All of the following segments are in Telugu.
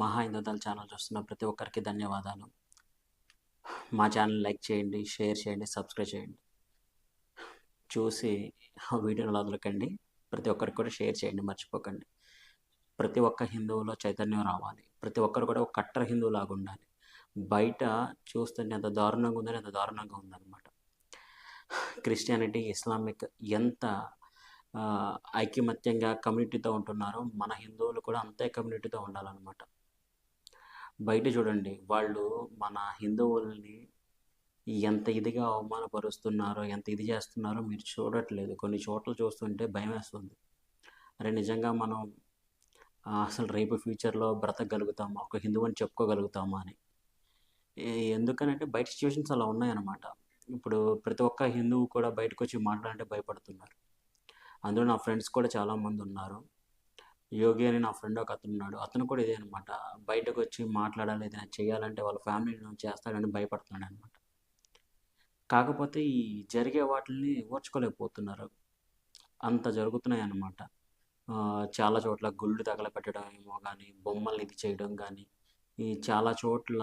మహా ఇందోదాల్ ఛానల్ చూస్తున్న ప్రతి ఒక్కరికి ధన్యవాదాలు. మా ఛానల్ లైక్ చేయండి షేర్ చేయండి సబ్స్క్రైబ్ చేయండి. చూసి ఆ వీడియోని వదలకండి. ప్రతి ఒక్కరికి కూడా షేర్ చేయండి మర్చిపోకండి. ప్రతి ఒక్క హిందువులో చైతన్యం రావాలి. ప్రతి ఒక్కరు కూడా ఒక కట్టర్ హిందువు లాగా ఉండాలి. బయట చూస్తుంటే ఎంత దారుణంగా ఉందని ఎంత దారుణంగా ఉందన్నమాట. క్రిస్టియానిటీ ఇస్లామిక్ ఎంత ఐకమత్యంగా కమ్యూనిటీతో ఉంటున్నారో మన హిందువులు కూడా అంతే కమ్యూనిటీతో ఉండాలన్నమాట. బయట చూడండి వాళ్ళు మన హిందువుల్ని ఎంత ఇదిగా అవమానపరుస్తున్నారో ఎంత ఇది చేస్తున్నారో మీరు చూడట్లేదు. కొన్ని చోట్ల చూస్తుంటే భయం వేస్తుంది. అరే నిజంగా మనం అసలు రేపు ఫ్యూచర్లో బ్రతకగలుగుతామా? ఒక హిందువు అని చెప్పుకోగలుగుతామా అని. ఎందుకనంటే బయట సిచ్యువేషన్స్ అలా ఉన్నాయన్నమాట. ఇప్పుడు ప్రతి ఒక్క హిందువు కూడా బయటకు వచ్చి మాట్లాడంటే భయపడుతున్నారు. అందులో నా ఫ్రెండ్స్ కూడా చాలామంది ఉన్నారు. యోగి అని నా ఫ్రెండ్ ఒక అతను ఉన్నాడు అతను కూడా ఇదే అనమాట బయటకు వచ్చి మాట్లాడాలి ఏదైనా చేయాలంటే వాళ్ళ ఫ్యామిలీ చేస్తాడని భయపడుతున్నాడు అనమాట కాకపోతే ఈ జరిగే వాటిని ఓర్చుకోలేకపోతున్నారు. అంత జరుగుతున్నాయి అన్నమాట చాలా చోట్ల గుళ్ళు తగలపెట్టడం ఏమో కానీ బొమ్మల్ని ఇది చేయడం కానీ ఈ చాలా చోట్ల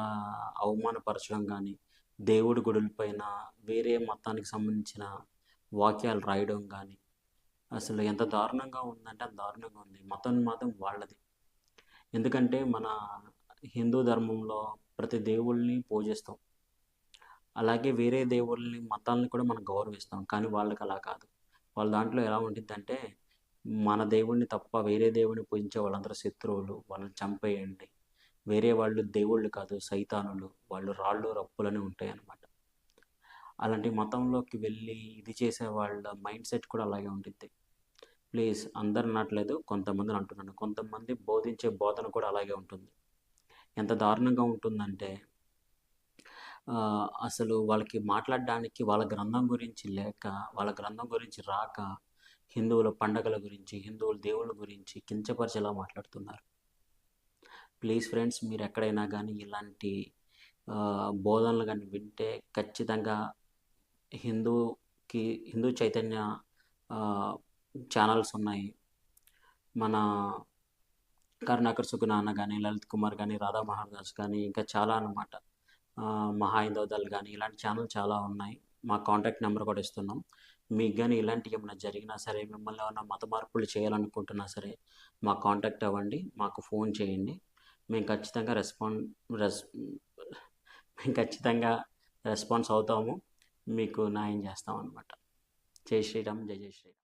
అవమానపరచడం కానీ దేవుడి గుడులపైన వేరే మతానికి సంబంధించిన వాక్యాలు రాయడం కానీ అసలు ఎంత దారుణంగా ఉందంటే అంత దారుణంగా ఉంది. మతం మాత్రం వాళ్ళది. ఎందుకంటే మన హిందూ ధర్మంలో ప్రతి దేవుళ్ళని పూజిస్తాం. అలాగే వేరే దేవుళ్ళని మతాలని కూడా మనం గౌరవిస్తాం. కానీ వాళ్ళకి అలా కాదు. వాళ్ళ దాంట్లో ఎలా ఉంటుందంటే మన దేవుణ్ణి తప్ప వేరే దేవుడిని పూజించే వాళ్ళందరూ శత్రువులు. వాళ్ళని చంపేయండి. వేరే వాళ్ళు దేవుళ్ళు కాదు సైతానులు. వాళ్ళు రాళ్ళు రప్పులని ఉంటాయి అన్నమాట అలాంటి మతంలోకి వెళ్ళి ఇది చేసే వాళ్ళ మైండ్ సెట్ కూడా అలాగే ఉంటుంది ప్లీజ్ అందరు అనట్లేదు కొంతమందిని అంటున్నాను. కొంతమంది బోధించే బోధన కూడా అలాగే ఉంటుంది. ఎంత దారుణంగా ఉంటుందంటే అసలు వాళ్ళకి మాట్లాడడానికి వాళ్ళ గ్రంథం గురించి లేక వాళ్ళ గ్రంథం గురించి రాక హిందువుల పండగల గురించి హిందువుల దేవుళ్ళ గురించి కించపరిచేలా మాట్లాడుతున్నారు? ప్లీజ్ ఫ్రెండ్స్ మీరు ఎక్కడైనా కానీ ఇలాంటి బోధనలు కానీ వింటే ఖచ్చితంగా హిందూకి హిందూ చైతన్య ఛానల్స్ ఉన్నాయి. మన కరుణాకర్ సుగుణాన్న కానీ లలిత్ కుమార్ కానీ రాధా మహారాజ్ కానీ ఇంకా చాలా అన్నమాట. మహా హిందోదల్ కానీ ఇలాంటి ఛానల్ చాలా ఉన్నాయి. మా కాంటాక్ట్ నెంబర్ కూడా ఇస్తున్నాం. మీకు కానీ ఇలాంటివి ఏమైనా జరిగినా సరే మిమ్మల్ని ఏమైనా మత మార్పులు చేయాలనుకుంటున్నా సరే మా కాంటాక్ట్ అవ్వండి. మాకు ఫోన్ చేయండి. మేము ఖచ్చితంగా రెస్పాండ్ రెస్ మేము ఖచ్చితంగా రెస్పాన్స్ అవుతాము. మీకు న్యాయం చేస్తాం అనమాట జై శ్రీరామ్ జై జై శ్రీరామ్.